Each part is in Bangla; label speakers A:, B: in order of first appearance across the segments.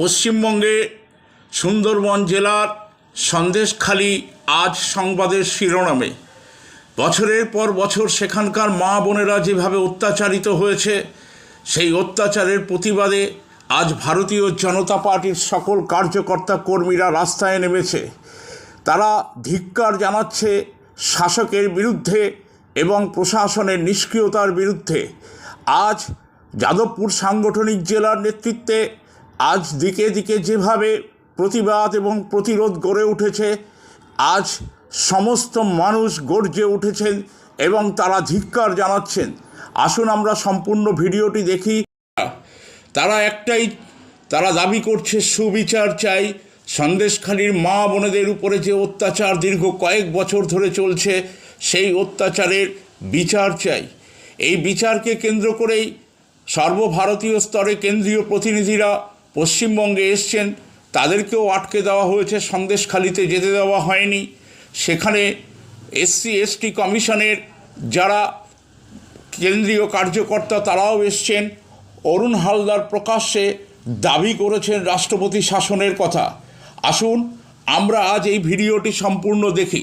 A: পশ্চিমবঙ্গে সুন্দরবন জেলার সন্দেশখালি আজ সংবাদের শিরোনামে। বছরের পর বছর সেখানকার মা বোনেরা যেভাবে অত্যাচারিত হয়েছে, সেই অত্যাচারের প্রতিবাদে আজ ভারতীয় জনতা পার্টির সকল কার্যকর্তা কর্মীরা রাস্তায় নেমেছে। তারা ধিক্কার জানাচ্ছে শাসকের বিরুদ্ধে এবং প্রশাসনের নিষ্ক্রিয়তার বিরুদ্ধে। আজ যাদবপুর সাংগঠনিক জেলার নেতৃত্বে আজ দিকে দিকে যেভাবে প্রতিবাদ এবং প্রতিরোধ গড়ে উঠেছে, আজ সমস্ত মানুষ গর্জে উঠেছেন এবং তারা ধিক্কার জানাচ্ছেন। আসুন আমরা সম্পূর্ণ ভিডিওটি দেখি। তারা একটাই, তারা দাবি করছে সুবিচার চাই। সন্দেশখালীর মা বোনেদের উপরে যে অত্যাচার দীর্ঘ কয়েক বছর ধরে চলছে, সেই অত্যাচারের বিচার চাই। এই বিচারকে কেন্দ্র করেই সর্বভারতীয় স্তরে কেন্দ্রীয় প্রতিনিধিরা পশ্চিমবঙ্গে এসছেন, তাদেরকেও আটকে দেওয়া হয়েছে, সন্দেশখালিতে যেতে দেওয়া হয়নি। সেখানে এসসি, এসটি কমিশনের যারা কেন্দ্রীয় কার্যকর্তা, তারাও এসছেন। অরুণ হালদার প্রকাশ্যে দাবি করেছেন রাষ্ট্রপতি শাসনের কথা। আসুন, আমরা আজ এই ভিডিওটি সম্পূর্ণ দেখি।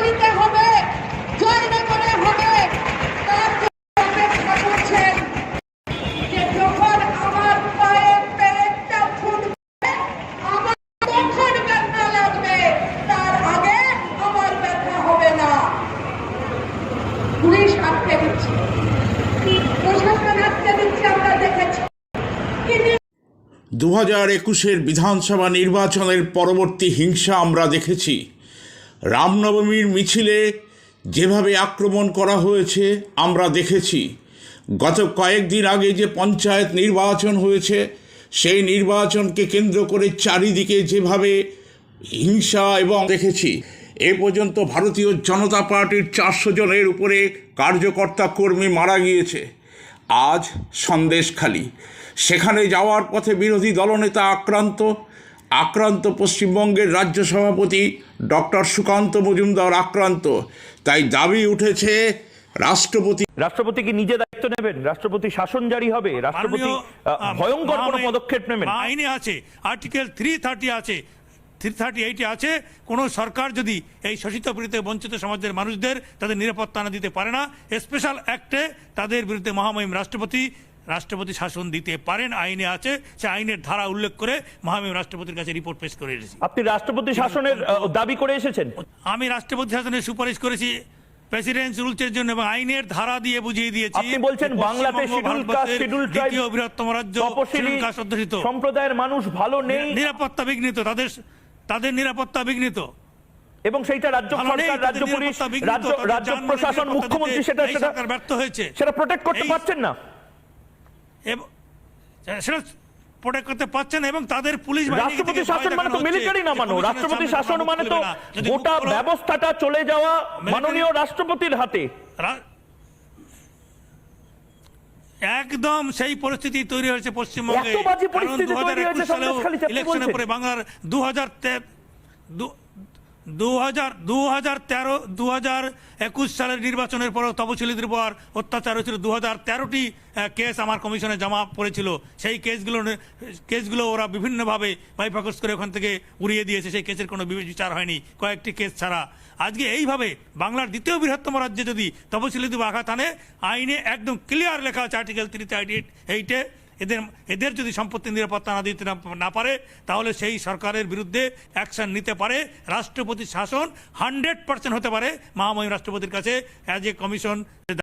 B: দিচ্ছে। প্রশাসন দিচ্ছে, আমরা
A: দু হাজার একুশের বিধানসভা নির্বাচনের পরবর্তী হিংসা আমরা দেখেছি। রামনবমীর মিছিলে যেভাবে আক্রমণ করা হয়েছে, আমরা দেখেছি। গত কয়েকদিন আগে যে পঞ্চায়েত নির্বাচন হয়েছে, সেই নির্বাচনকে কেন্দ্র করে চারিদিকে যেভাবে হিংসা এবং দেখেছি। এ পর্যন্ত ভারতীয় জনতা পার্টির চারশো জনের উপরে কার্যকর্তা কর্মী মারা গিয়েছে। আজ সন্দেশখালি। সেখানে যাওয়ার পথে বিরোধী দলনেতা আক্রান্ত। আক্রান্ত পশ্চিমবঙ্গের রাজ্য সভাপতি ডক্টর সুকান্ত মজুমদার আক্রান্ত। তাই দাবি উঠেছে রাষ্ট্রপতি
C: রাষ্ট্রপতি কি নিজে দায়িত্ব নেবেন। রাষ্ট্রপতি শাসন জারি হবে। রাষ্ট্রপতি ভয়ঙ্কর কোনো পদক্ষেপ নেবেন।
D: আইনে আছে। আর্টিকেল থ্রি থার্টি আছে। থ্রি থার্টি এইটে আছে কোনো সরকার যদি এই শোষিত পীড়িত বঞ্চিত সমাজের মানুষদের তাদের নিরাপত্তা না দিতে পারে না স্পেশাল অ্যাক্টে তাদের বিরুদ্ধে মহামহিম রাষ্ট্রপতি রাষ্ট্রপতি শাসন দিতে পারেন আইনে আছে সে আইনের ধারা উল্লেখ করে মহামহিম রাষ্ট্রপতির কাছে রিপোর্ট পেশ করে এসেছি।
C: আপনি রাষ্ট্রপতি শাসনের দাবি করে এসেছেন?
D: আমি রাষ্ট্রপতি শাসনের সুপারিশ করেছি প্রেসিডেন্ট রুলসের জন্য এবং আইনের ধারা দিয়ে বুঝিয়ে দিয়েছি
C: আপনি বলছেন বাংলাতে শিডিউল কাস্ট শিডিউল
D: দ্বিতীয় বৃহত্তম রাজ্য শিডিউল কাস্ট অধ্যুষিত।
C: সম্প্রদায়ের মানুষ ভালো নেই।
D: নিরাপত্তা বিঘ্নিত তাদের তাদের নিরাপত্তা বিঘ্নিত।
C: এবং সেইটা রাজ্য সরকার রাজ্য পুলিশ রাজ্য প্রশাসন মুখ্যমন্ত্রী সেটা সেটা
D: ব্যর্থ হয়েছে।
C: সেটা প্রোটেক্ট করতে পারছেন না।
D: এবং সেটা প্রোটেক্ট করতে পারছে এবং তাদের পুলিশ
C: রাষ্ট্রপতি শাসন মানে তো মিলিটারি না মানো রাষ্ট্রপতি শাসন মানে তো গোটা ব্যবস্থাটা চলে যাওয়া মাননীয় রাষ্ট্রপতির হাতে।
D: একদম সেই পরিস্থিতি তৈরি হয়েছে পশ্চিমবঙ্গে। কারণ
C: দু হাজার একুশ
D: 2021 সালেও ইলেকশনের পরে বাংলার দু হাজার দু হাজার দু হাজার তেরো দু হাজার একুশ সালের নির্বাচনের পর তপশিলীদের উপর অত্যাচার হয়েছিল। দু হাজার তেরোটি কেস আমার কমিশনে জমা পড়েছিল। সেই কেসগুলো কেসগুলো ওরা বিভিন্নভাবে বাইফাকস করে ওখান থেকে উড়িয়ে দিয়েছে। সেই কেসের কোনো বিচার হয়নি, কয়েকটি কেস ছাড়া। আজকে এইভাবে বাংলার দ্বিতীয় বৃহত্তম রাজ্যে যদি তপশিলীদের আঘাত আনে, আইনে একদম ক্লিয়ার লেখা আছে আর্টিকেল থ্রি থার্টি এইটে এদের এদের যদি সম্পত্তি নিরাপত্তা না দিতে না- পারে, তাহলে সেই সরকারের বিরুদ্ধে অ্যাকশন নিতে পারে। রাষ্ট্রপতির শাসন হান্ড্রেড পার্সেন্ট হতে পারে। মহামহিম রাষ্ট্রপতির কাছে, অ্যাজ এ কমিশন